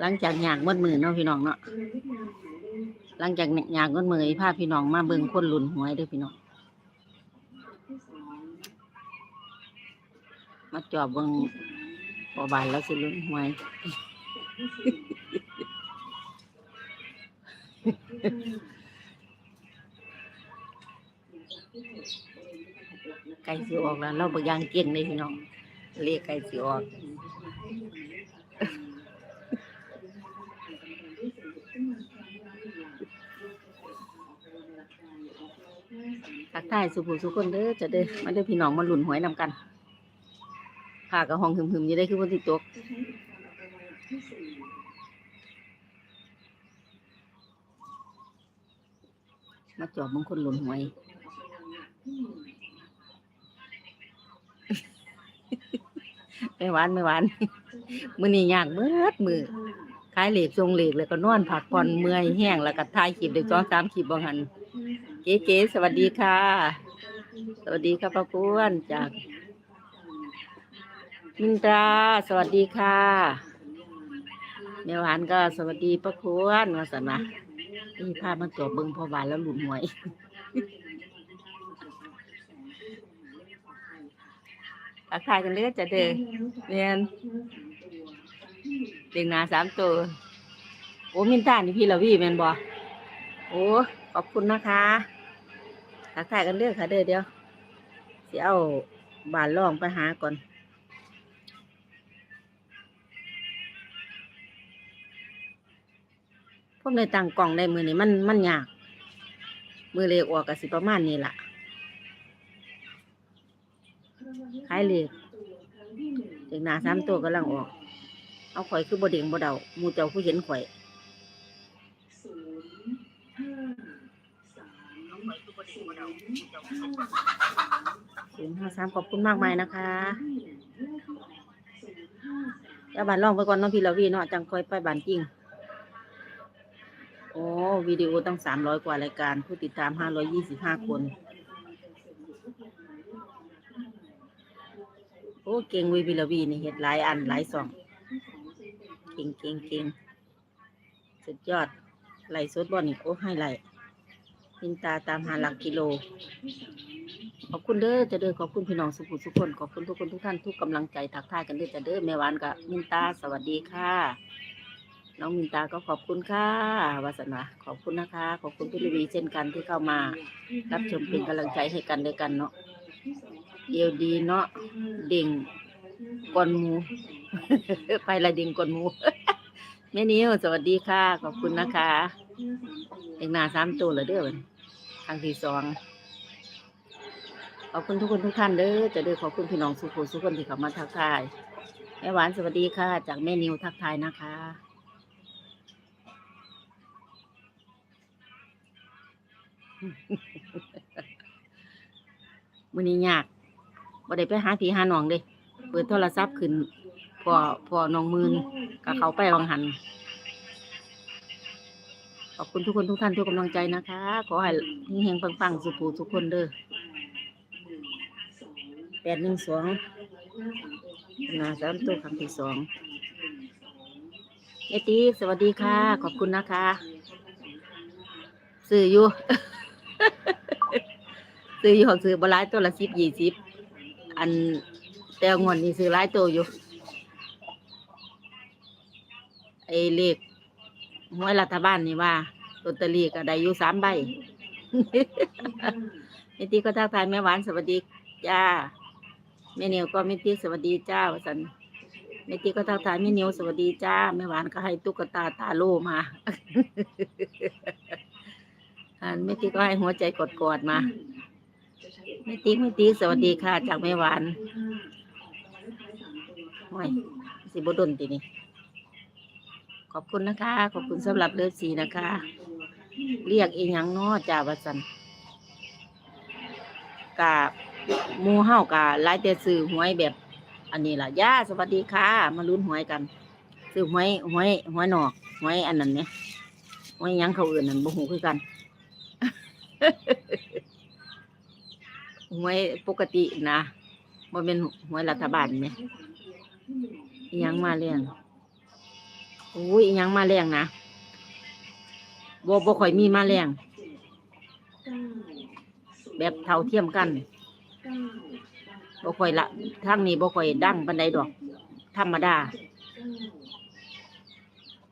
หลังจากหยากมดมือเนาะพี่น้องเนาะหลังจากหยากมดมือพาพี่น้องมาเบิ่งคนหลุนหวยด้อพี่น้องมาจอบเบิ่งพอบานแล้วสิหลุนหวยไก่สิออกแล้ว เราบางอย่างเก่งเลยพี่น้องเรียกไก่สิออก ทักทายสุภูสุคนเด้อจะเด้อมาเด้อพี่น้องมาหลุนหวยนำกันพากับห้องหึมๆอยู่ได้คือวันที่ตกมาจอบบางคนหลุนหวยไม่หวานไม่หวาน มือนี้ยากเบิดมือ ขายเหล็กทรงเหล็กแล้วก็นอนผักผ่อนเมื่อยแห้งแล้วก็ทายขีบเด็กสองสามขีบบางหันเก๋ๆสวัสดีค่ะ สวัสดีค่ะป้าพวนจากมินตราสวัสดีค่ะเมหวานก็สวัสดีป้าพวนมาสันนะนี่ภาพมันตัวเบิ้งพอบานแล้วหลุดหวยทักทายกันเลยจะเด้อเรียน เด็กหนาสามตัว โอ้มินตานี่พี่ละวี่แมนบอโอ้ขอบคุณนะคะทักทายกันเรื่องค่ะเด้อเดี๋ยวสิเอาบานล่องไปหาก่อนพวกในต่างกล่องในมือนี่มันมันยาก มือเล็กออกกับสิประมาณนี้ล่ะขายเล็กเด็กหนาสามตัวกำลังออก เอาข่อยคือบดเด้งบดเดามูเจ้าผู้เห็นข่อยศูนย์ห้าสามขอบคุณมากมายนะคะแล้วบานล่องไปก่อนน้องพี่ลาวีเนาะจังคอยไปบานจริงโอ้วิดีโอตั้งสามร้อยกว่ารายการ ผู้ติดตามห้าร้อยยี่สิบห้าคน โอ้ เก่งวิบิลาวีนี่เห็ดหลายอันหลายสอง เก่งเก่งเก่งสุดยอด ไหลสดบอลนี่โอ้ให้ไหลพินตาตามหาหลักกิโล ขอบคุณเด้อจะเด้อขอบคุณพี่น้องสุขุสุขคน ขอบคุณทุกคนทุกท่านทุกกำลังใจทักทายกันเด้อจะเด้อแม่หวานกับมินตาสวัสดีค่ะ น้องมินตาก็ขอบคุณค่ะวาสนาขอบคุณนะคะ ขอบคุณพี่ลีวีเช่นกันที่เข้ามา รับชมเป็นกำลังใจให้กันด้วยกันเนาะเดียวดีเนาะเด่งกวนมู ไปละด่งกนหมูแม่นิวสวัสดีค่ะ ขอบคุณนะคะเอกนาสามตัวเหรอเด้อบัดครั้งที่สองขอบคุณทุกคนทุกท่านเด้อจะเด้อขอบคุณพี่น้องสุขุสุขคนที่เข้ามาทักทายแม่หวานสวัสดีค่ะ จากแม่นิวทักทายนะคะมือนี้ยากบ่ได้ไปหาพี่หาหนองเด้เปิดโทรศัพท์ขึ้น พอพอน้องมืนก็เขาไปวังหัน ขอบคุณทุกคนทุกท่านทุกกำลังใจนะคะ ขอให้เฮงๆปังๆสุขูทุกคนเด้อแปดหนึ่งสองนาสามตัวคำที่สองเอตีสวัสดีค่ะ ขอบคุณนะคะซื้ออยู่ซื้ออยู่ของซื้อบลายตัวละสิบยี่สิบอันแต่งวดนี้ซื้อหลายตัวอยู่ ไอเลขหวยรัฐบาลนี่ว่าลอตเตอรี่ก็ได้อยู่สามใบเมตีก็ทักทายแม่หวานสวัสดีจ้าแม่เหนียวก็เมตีสวัสดีจ้าวาสันเมตีก็ทักทายแม่เหนียวสวัสดีจ้าแม่หวานก็ให้ตุ๊กตาตาโลมาอันเมตีก็ให้หัวใจกอดๆมาไม่ติ๊กไม่ติ๊กสวัสดีค่ะ จากแม่หวานโอ้ยสิบดนตีนี่ข อบคุณนะคะ ขอบคุณสำหรับเลือดสีนะคะ เรียกอีหยังนอจ่าวสันกาหมูเฮากาไล่แต่ซื้อหวยแบบ อันนี้ล่ะย่าสวัสดีค่ะ มาลุ้นหวยกันซื้อหวยหวยหวยหนอกหวยอันนั้นเนี่ยหวยหยังเขาอื่นนั่นบ่หูคือกัน หวยปกตินะบ่เป็นหวยรัฐบาลไหมอิหยังมาเรียง โอ้ยยังมาแรงนะบ่บ่ค่อยมีมาแรงแบบเท่าเทียมกันบ่ค่อยละทางนี้บ่ค่อยดั้งปานใดดอก ธรรมดา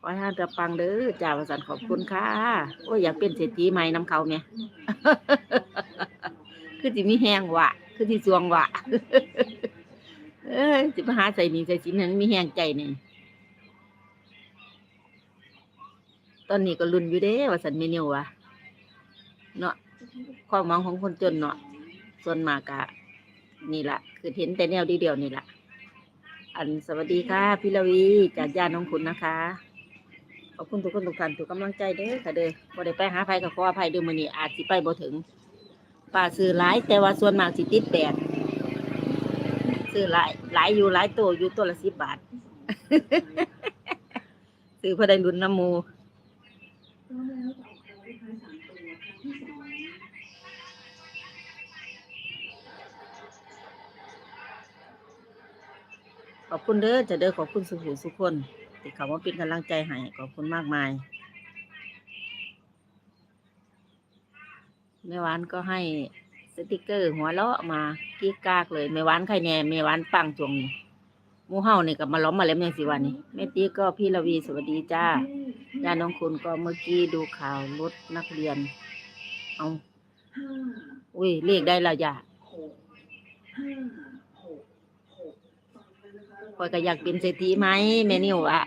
ขอให้ท่านจะปังเด้อจ่าประสันขอบคุณค่ะโอ้ยอยากเป็นเศรษฐีใหม่น้ำเขาเนี่ยคือสิมีแห้งวะคือสิสวงวะเอ้ยสิมาหาใส่หนีใส่สินนั้นมีแหงใจนี่ ตอนนี้ก็ลุ้นอยู่เด้ว่าสันเมนิววะเนาะความหวังของคนจนเนาะส่วนมากอะนี่แหละคือเห็นแต่แนวเดียวนี่แหละอันสวัสดีค่ะพี่ลวีจากยาน้องคุณนะคะขอบคุณทุกคนทุกท่านทุกกำลังใจเด้อค่ะเด้อบ่ได้ไปหาภัยกับขออภัยเด้วยมื้อนี้อาจสิไปบ่ถึงป้าซื้อหลาย แต่ว่าส่วนมากสิติดแปดซื้อหลายหลายอยู่หลายตัวอยู่ตัวละ10บบาทซื้อเพื่อได้ลุ้นน้ำ หมูขอบคุณเด้อจะเด้อขอบคุณสุขุสุขคนที่เขามาเป็นกำลังใจให้ขอบคุณมากมายแม่หวานก็ให้สติกเกอร์ หัวเราะมากี้กากเลยแม่หวานใครแน่แม่หวานปังจวงมูเฮานี่กับมาล้อมมาแล้วแม่สิวันนี้แม่ตีก็พี่ละวีสวัสดีจ้า ญาน้องคุณก็เมื่อกี้ดูข่าวรถนักเรียน เอาอุ้ยเลขได้และอย่าคอยก็อยากเป็นเศรษฐีไหมแม่นิวอะ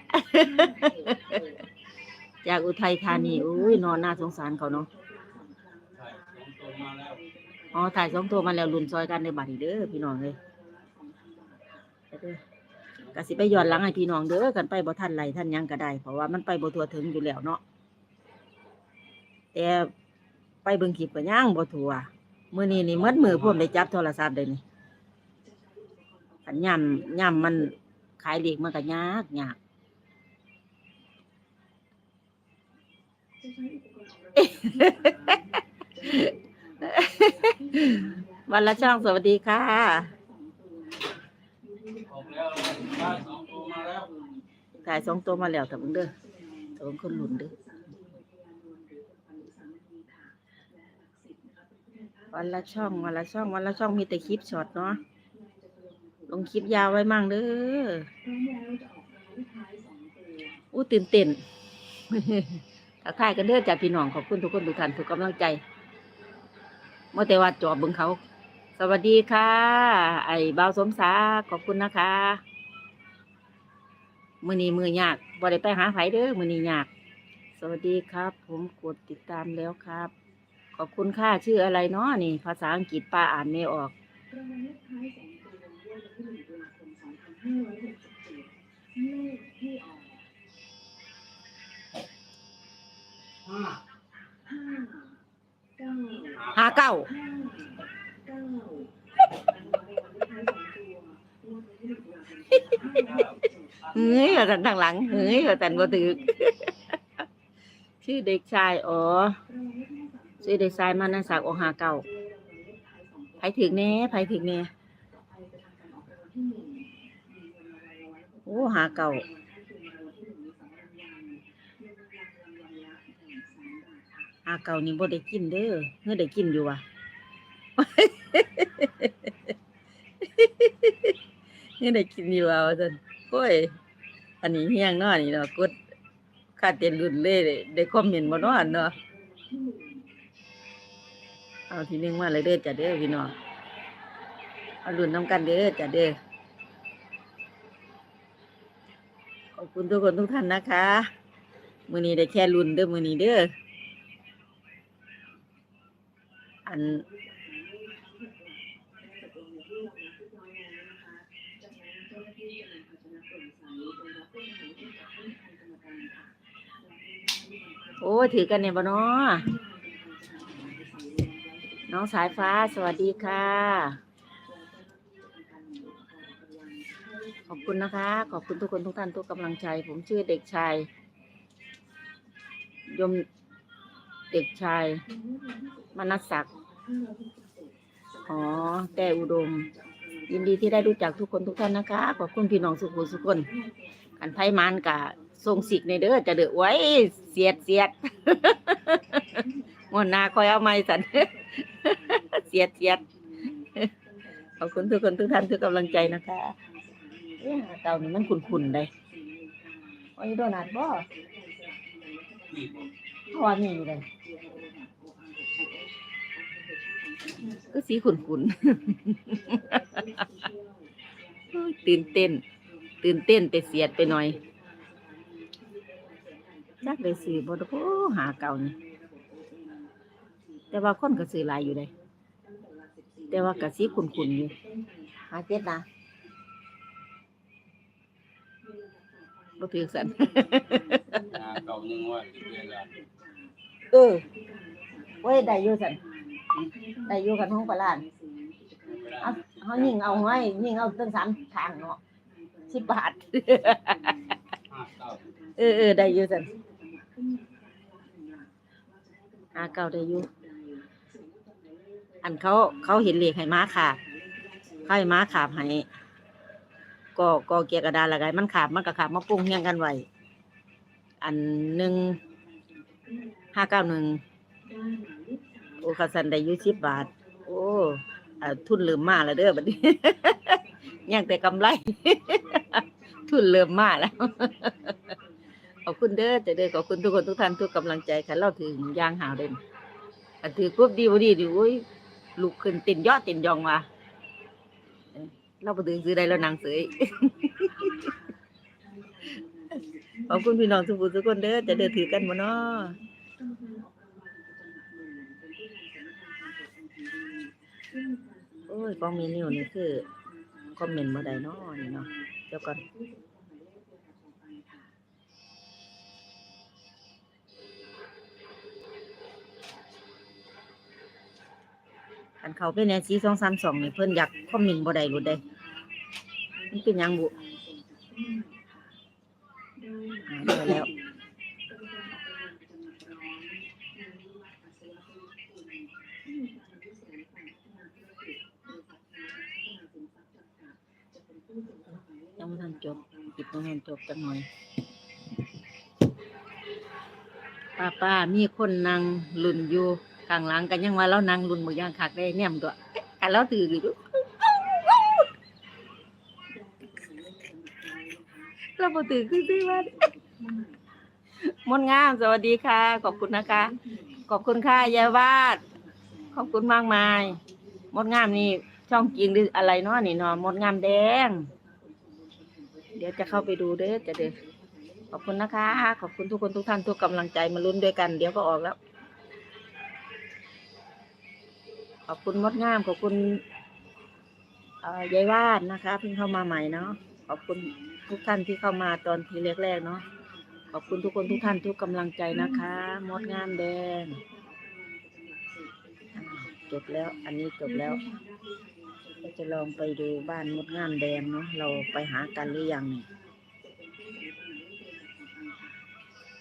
จากอุทัยธานีอุ้ยนอนน่าสงสารเขาเนาะอ๋อถ่ายสองตัวมาแล้วลุนซอยกันในบัตรเด้อพี่น้องเลยไปเด้อ กสิไปย้อนหลังให้พี่น้องเด้อกันไปบ่ทันไรท่านยังก็ได้ เพราะว่ามันไปบ่ทั่วถึงอยู่แล้วเนาะแต่ไปเบิ่งคลิปก็ย่างบ่ทั่วมื้อนี้นี่มัดมือพ่วมได้จับโทรศัพท์เลยนี่คันย่ำย่ำมันขายเลขมันก็ยากยากวันละช่องสวัสดีค่ะ ได้สองตัวมาแล้วถ่ายสองตัวมาแล้วแต่มึงเด้อแต่มึงคนหลุนเด้อวันละช่องวันละช่องวันละช่องมีแต่คลิปช็อตเนาะลงคลิปยาวไว้มั่งเด้ออู้ตื่นเต้นทักทายกันเด้อจากพี่น้องขอบคุณทุกคนทุกท่านทุกกำลังใจเมื่อแต่ว่าจอบบึงเขา สวัสดีค่ะ ไอ้บ่าวสมศักดิ์ขอบคุณนะคะ มือนี้มือยากบ่ได้ไปหาไผเด้อมือนี้ยาก สวัสดีครับ ผมกดติดตามแล้วครับ ขอบคุณค่ะชื่ออะไรเนาะนี่ ภาษาอังกฤษป้าอ่านไม่ออกห้าหาเก้า เฮ้ยว่าแต่ทางหลังเฮ้ยว่าแต่บ่ถือชื่อเด็กชายอ๋อชื่อเด็กชายมานาศักดิ์โอหาเก้าไผถึงแน่ไผถึงแน่โอ้หาเก้าหาเก้านี่บ่ได้กินเด้อเมื่อได้กินอยู่ว่ะนี่ได้กินอยู่เอาจนโอ้ย อันนี้เฮียงเนาะนี่เนาะกดคาเต็นรุ่นเลยได้คอมเมนต์บ่เนาะอันเนาะเอาทีนึงมาเลยเด้อจ้ะเด้อพี่น้องเอารุ่นน้ำกันเด้อจ้ะเด้อขอบคุณทุกคนทุกท่านนะคะมื้อนี้ได้แค่รุ่นเด้อมื้อนี้เด้ออัน โอ้ถือกันเนี่ยบ่เนาะน้องสายฟ้าสวัสดีค่ะ ขอบคุณนะคะ ขอบคุณทุกคนทุกท่านทุกกำลังใจ ผมชื่อเด็กชาย ยมเด็กชาย มนัสศักดิ์อ๋อ แต่อุดม ยินดีที่ได้รู้จักทุกคนทุกท่านนะคะ ขอบคุณพี่น้องสุขุสุขคนกันไพ่มันกะ ส่งสิกในเด้อจะเด้อไว้เสียดเสียดงวดหน้าคอยเอาไม้สันเสียดเสียดขอบคุณทุกคนทุกท่านทุกกำลังใจนะคะเอ๊ะหาเก่านี่มันขุ่นๆเลยโอ้ยโดนัทบ่นี่บอกเพราะว่ามีอยู่เลยก็สีขุ่นๆโอ้ยตื่นเต้น ตื่นเต้นไปเสียดไปหน่อย จักได้ซื้อบ่ดอกโอ้หาเก่านี่แต่ว่าคนก็ซื้อหลายอยู่เลยแต่ว่ากะสีขุ่นๆอยู่หาเจ็ดนะบ่ถือสันหาเก่ายังว่าสิเวลาเออเว้ยได้อยู่สันได้อยู่กันห้องปลาล้านเอาเขายิงเอาไว้ยิงเอาตั้งสามทางเนาะสิบบาทห้า เออเออได้อยู่สันหาเก่าได้อยู่อันเขาเขาเห็นเหล็กให้ม้าขาบเขาให้ม้าขาบให้ก็ก็เกียร์กระดานละไงมันขาบมันก็ขาบมาปรุงเฮียงกันไว้อันหนึ่งห้าเก้าหนึ่งโอ้คาสันได้อยู่สิบบาท โอ้ทุนเริ่มมาแล้วเด้อบัดนี้ยังแต่กำไร ทุนเริ่มมาแล้ว ขอบคุณเด้อจะเด้อขอบคุณทุกคนทุกท่านทุกกำลังใจค่ะเราถึงยางหาวเด่นอันถือปุ๊บดีบ่ดีดิโอ้ยลุกขึ้นเต้นยอดเต้นยองมาเอ้ยเราไปถึงซื้อได้แล้วนางเสยขอบคุณพี่น้องทุกผู้ทุกคนเด้อจะเด้อถือกันบ่เนาะโอ้ยกองมีนิ้วนี่คือคอมเมนต์บ่ได้เนาะนี่เนาะ เดี๋ยวก่อนอันเขาเป็นแนวซีสองสามสองนี่เพื่อนอยากคอมเมนบ่ได้รู้ได้มันเป็นยังบุอ่าได้แล้วันจบปิดตรงนั้นจบจังหน่อยป้าป้ามีคนนั่งลุนอยู่ข้างหลังกันยังว่าเรานั่งลุนหมดย่างคักได้เนี่ยมนตัวกันเราตื่นอยู่เราบ่ตื่นขึ้นสิว่ามนงามสวัสดีค่ะ ขอบคุณนะคะ ขอบคุณค่ะยายวาด ขอบคุณมากมาย มดงามนี่ช่องจริงหรืออะไรเนาะนี่เนาะมดงามแดง เดี๋ยวจะเข้าไปดูเด้อจะเด้อขอบคุณนะคะ ขอบคุณทุกคนทุกท่านทุกกำลังใจมาลุ้นด้วยกัน เดี๋ยวก็ออกแล้ว ขอบคุณมดงามขอบคุณยายวาดนะคะเพิ่งเข้ามาใหม่เนาะขอบคุณทุกท่านที่เข้ามาตอนทีแรกๆเนาะขอบคุณทุกคนทุกท่านทุกกำลังใจนะคะ มดงามแดงจบแล้ว อันนี้จบแล้ว ก็จะลองไปดูบ้านมดงามแดงเนาะเราไปหากันหรือยังเนี่ย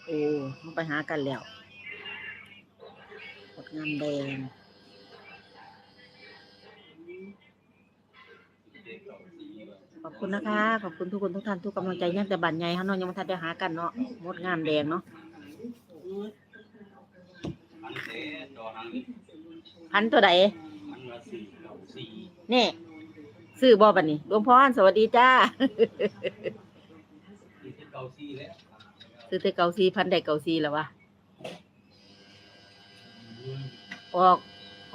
โอ้มันไปหากันแล้วกดงามแดงขอบคุณนะคะ ขอบคุณทุกคนทุกท่านทุกกำลังใจยังแต่บันใหญ่ฮะเนาะยังมาทันได้หากันเนาะมดงามแดงเนาะหันตะต่อหันพันตัวใดหันละสี่เก้าสี่ นี่ซื้อบอบันนี้หลวงพ่อสวัสดีจ้า ซื้อแต่เกาซีพันได้เกาซีแล้ววะออก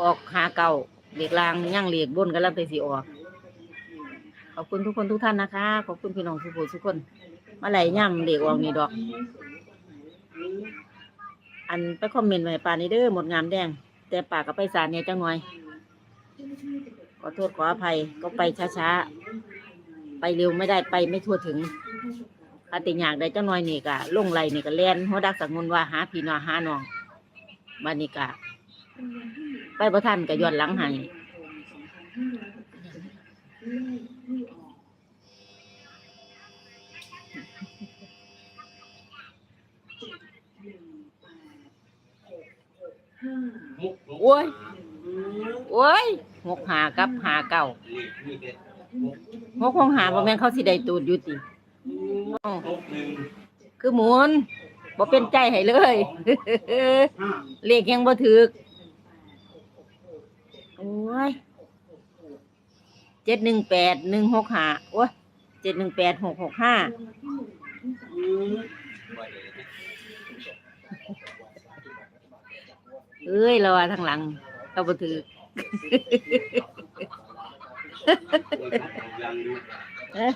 ออกหาเก่าเหล็กลางย่างเหล็กบนกันแล้วไปสีออกขอบคุณทุกคนทุกท่านนะคะ ขอบคุณพี่น้องทุกคนทุกคนมาไหลย่ำเหล็กออกนี่ดอก อันไปคอมเมนต์ไว้ป่านนี้เด้อหมดงามแดง แต่ปากกับไปสารเนี่ยจังหน่อย ขอโทษขออภัยก็ไปช้าๆ ไปเร็วไม่ได้ไปไม่ทั่วถึงอาติอยากได้เจังหน่อยนี่กะลงไหลนี่กะแล่นหัวดักสังงนว่าหาพี่น้องหาน้องบานนี่กะ ไปบ่ทันกะย้อนหลังให้โอ้ยโอ้ย หกหากับหาเก่านี่นี่เด็ดหกของหาบ่แม่นเขาสิได้ตูดอยู่ติมุกหนึ่งคือหมุนบ่เป็นใจให้เลย เลขยังบ่ถึกโอ้ยเจ็ดหนึ่งแปดหนึ่งหกห้าโอ้ยเจ็ดหนึ่งแปดหกหกห้าบ่ได้นะเอ้ยเราว่าทางหลังเราบ่ถือยังดู เอ๊ะ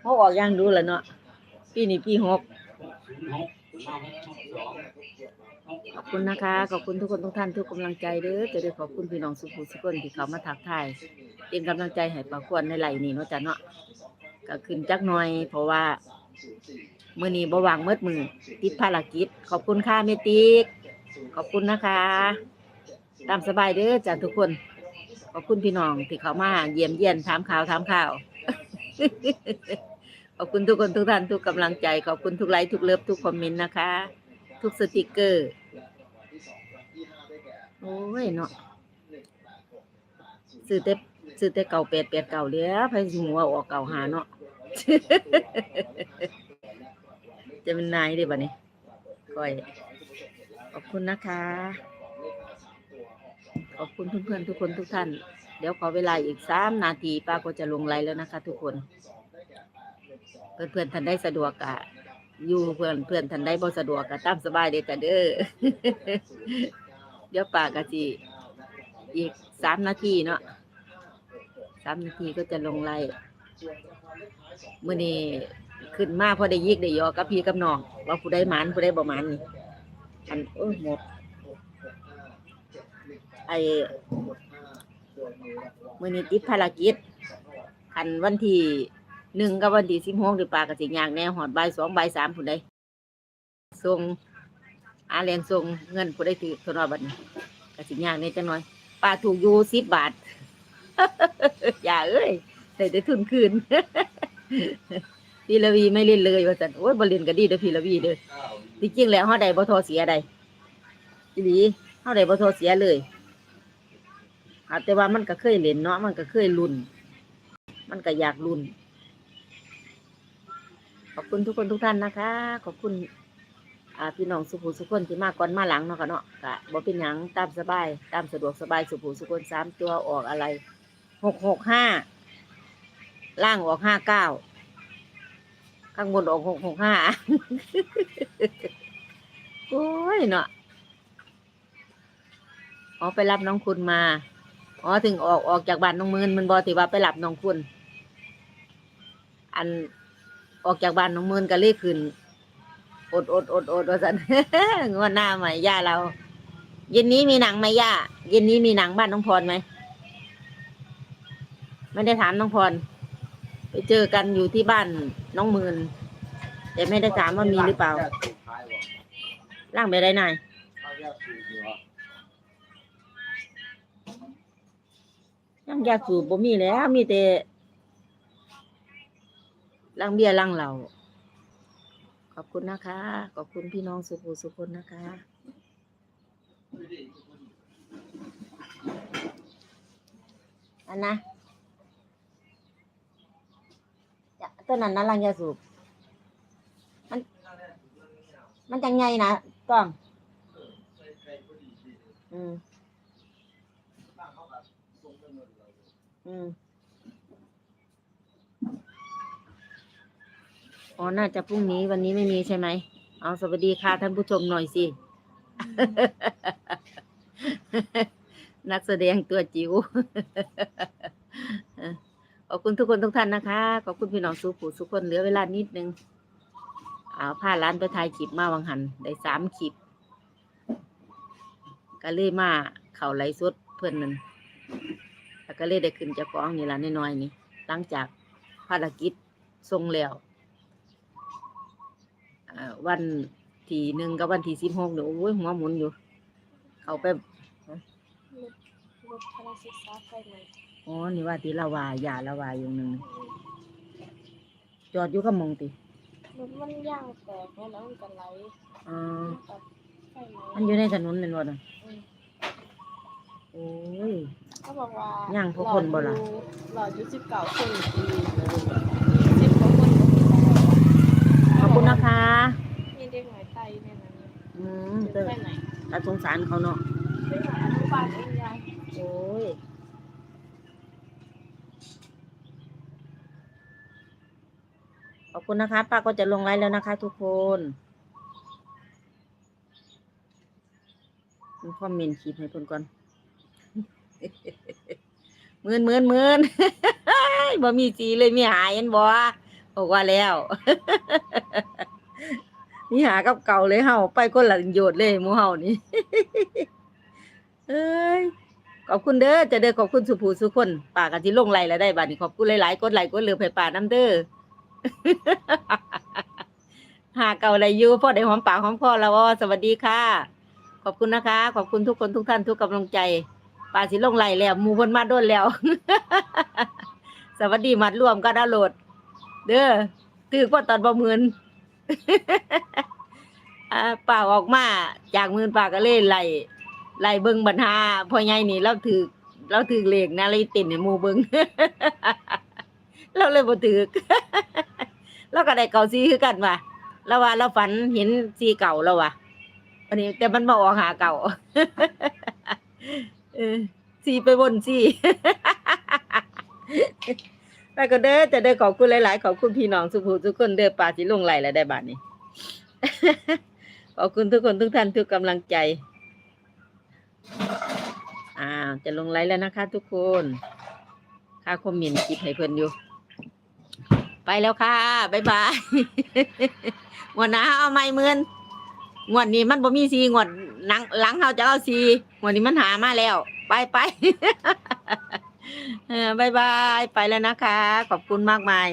เขาออกยังดูแหละเนาะปีนี้ปีหกศูนย์หกห้าหกขอบคุณนะคะ ขอบคุณทุกคนทุกท่านทุกกำลังใจเด้อจะได้ขอบคุณพี่น้องสุภูสุคนที่เขามาทักทายเป็นกำลังใจให้ปาควรในไหลนี่เนาะจ้ะเนาะก็ขึ้นจักหน่อย เพราะว่า มือนี้บวางเมิดมือติดภารกิจ ขอบคุณค่ะเมติก ขอบคุณนะคะ ตามสบายเด้อจ้ะทุกคน ขอบคุณพี่น้องที่เขามาเยี่ยมเยียนถามข่าวถามข่าว ขอบคุณทุกคนทุกท่านทุกกำลังใจ ขอบคุณทุกไลค์ทุกเลิฟทุกคอมเมนต์นะคะ ทุกสติกเกอร์ โอ้ยเนาะซื้อแต่ซื้อแต่เก่าแปดแปดเก่าเลยไผสิหัวาออกเก่าหาเนาะจะเป็นนายได้บ่เนี่ยก้อยข อบคุณนะคะ ขอบคุณเพื่อนๆทุกคนทุกท่าน เดี๋ยวขอเวลาอีกสามนาทีป้าก็จะลงไลน์แล้วนะคะ ทุกคน เพื่อนๆท่านได้สะดวกกะอยู่เพื่อนเพื่อนท่านได้บ่สะดวกกะตามสบายเด้อจ้ะเด้อ เดี๋ยวป้ากะสิอีกสามนาทีเนาะสามนาทีก็จะลงไลน์มื้อนี้ขึ้นมาพอได้ยิกได้ยอกับพี่กับน้องว่าผู้ใดหมานผู้ใดบ่หมานนี่ อันเออหมดไอมือนี้ติดภารกิจคันวันที่หนึ่งกับวันที่สิบหกเดี๋ยวปากระสิยางแน่หอดใบสองใบสามผู้ใดส่งอาแรงส่งเงินผู้ใดถือโทรศัพท์บัดนี้กระสิยางแน่จังน้อยป้าถูกยูสิบบาท อย่าเอ้ยได้ทุนคืนพี่ละวีไม่เล่นเลยว่าจันโอ้ยบ่เล่นก็ดีเด้อพี่ละวีเด้อ จริงๆแล้วเฮาได้บ่ทอเสียใดอีหลีเฮาได้บ่ทอเสียเลยอาแต่ว่ามันก็เคยเล่นเนาะมันก็เคยลุ้นมันก็อยากลุ้นขอบคุณทุกคนทุกท่านนะคะ ขอบคุณพี่น้องสุภูสุคนที่มาก่อนมาหลังเนาะค่ะเนาะก็บ่เป็นหยังตามสบาย ตามสะดวกสบายสุภูสุคนสามตัวออกอะไรหกหกห้าล่างออกห้าเก้า ข้างบนออกหกหกห้าโอ้ยเนาะอ๋อไปรับน้องคุณมา อ๋อถึงออกออกจากบ้านน้องมืนมันบอถือว่าไปรับน้องคุณ อันออกจากบ้านน้องมืนก็เลยขึ้นอดอดอดอดว่าสันงวดหน้าใหม่ย่าเรา เย็นนี้มีหนังไหมย่า เย็นนี้มีหนังบ้านน้องพรไหม ไม่ได้ถามน้องพร ไปเจอกันอยู่ที่บ้านน้องมืนแต่ไม่ได้ถามว่ามีหรือเปล่า ร่างไปได้นายร่างยาสูบบ่มีแล้ว มีแต่ร่างเบียร์ร่างเหล่าขอบคุณนะคะ ขอบคุณพี่น้องสุภูสุคนนะคะ อันนะจะ ต้นนั้นนะร่างยาสูบ มัน มันจังไงนะกล้อง อืม อืม อ๋อ น่าจะพรุ่งนี้วันนี้ไม่มีใช่ไหม เอาสวัสดีค่ะท่านผู้ชมหน่อยสิ นักแสดงตัวจิ๋ว ขอบคุณทุกคนทุกท่านนะคะ ขอบคุณพี่น้องสุผูสุกคนเหลือเวลานิดนึงเอาผ้าร้านไปถ่ายคลิปมาวังหันได้สามคลิปก็เลยมาเข่าไหลฟ์สดเพื่อนนั่นแล้วก็เลยได้ขึ้นจากกองนี่ละน้อยๆนี่หลังจากภารกิจทรงแล้ววันที่หนึ่งกับวันที่สิบหกเนี่ยวโอ้ยหัวหมุนอยู่ เขาไปรถรถคณะศึกษาไฟใหม อ๋อ นี่ว่าตีละวายาละวายอยู่หนึ่งจอดอยู่กับมงติรถมันย่างแต่เนี่ยแล้วมันจะไหลอ่ามันอยู่ในถนนนั่นวะน่ะโอ้ย เขบอกว่าย่างพวกคนบ่ล่ะ หลอยุสิบเก้าคนาคนดีขอบคุณนะคะ มีเด็กหน่ยไตเนี่ยนะอืมเด้อไปไหน ตาสงสารเขาเนาะโอ้ย คุณนะคะ ป้าก็จะลงไลฟ์แล้วนะคะ ทุกคนคอมเมนต์คลิปให้เพิ่นก่อนหมื่นหมื่นหมื่นบ่มีสีเลยมีหายเห็นบ่บอกว่าแล้วมีหากับเก่าเลยเฮาไปคนละโยชน์เลยมูเฮานี่เอ้ยขอบคุณเด้อจะเด้อขอบคุณสุภูสุคนป่ากันที่ลงไลน์แล้วได้บัดนี้ขอบคุณหลายๆกดไลค์กดเลือให้ป่าน้ำเด้อ หาเก่าอะไรอยู่พ่อได้หอมปากหอมคอแล้วอ๋อสวัสดีค่ะ ขอบคุณนะคะ ขอบคุณทุกคนทุกท่านทุกกำลังใจป่าสิลงไหลแล้วมูคนมาโดนแล้ว สวัสดีมัดรวมก็ดาวโหลด เด้อถือว่าตอนประเมินอ่าป่าออกมาจากมือป่าก็เล่นไล่ไล่เบิงบัญหาพ่อใหญ่นี่เราถือเราถือเหลขนะเลยติ่นให้หมู่เบิง เราเลยบ่ถือเราก็ได้เก่าซีคือกันว่ะเราว่าเราฝันเห็นซีเก่าแล้วว่ะอันนี้ แต่มันมาออกหาเก่าซีไปบนซีไปก็เด้อจะได้ขอบคุณหลาย ๆ ขอบคุณพี่น้องสุภูทุกคนเด้อปลาสิลงไหลแล้วได้บาทนี้ขอบคุณทุกคนทุกท่านทุกกำลังใจอ่าจะลงไลฟ์แล้วนะคะทุกคน ค่าคอมเมนต์คลิปให้เพิ่นอยู่ ไปแล้วค่ะบ๊ายบายงวดหน้าเอาไม่เมือนงวดนี้มันบ่มีสีงวดหลังหลังเขาจะเอาสีงวดนี้มันหามาแล้ว ไปไปเออบายบายไปแล้วนะคะ ขอบคุณมากมาย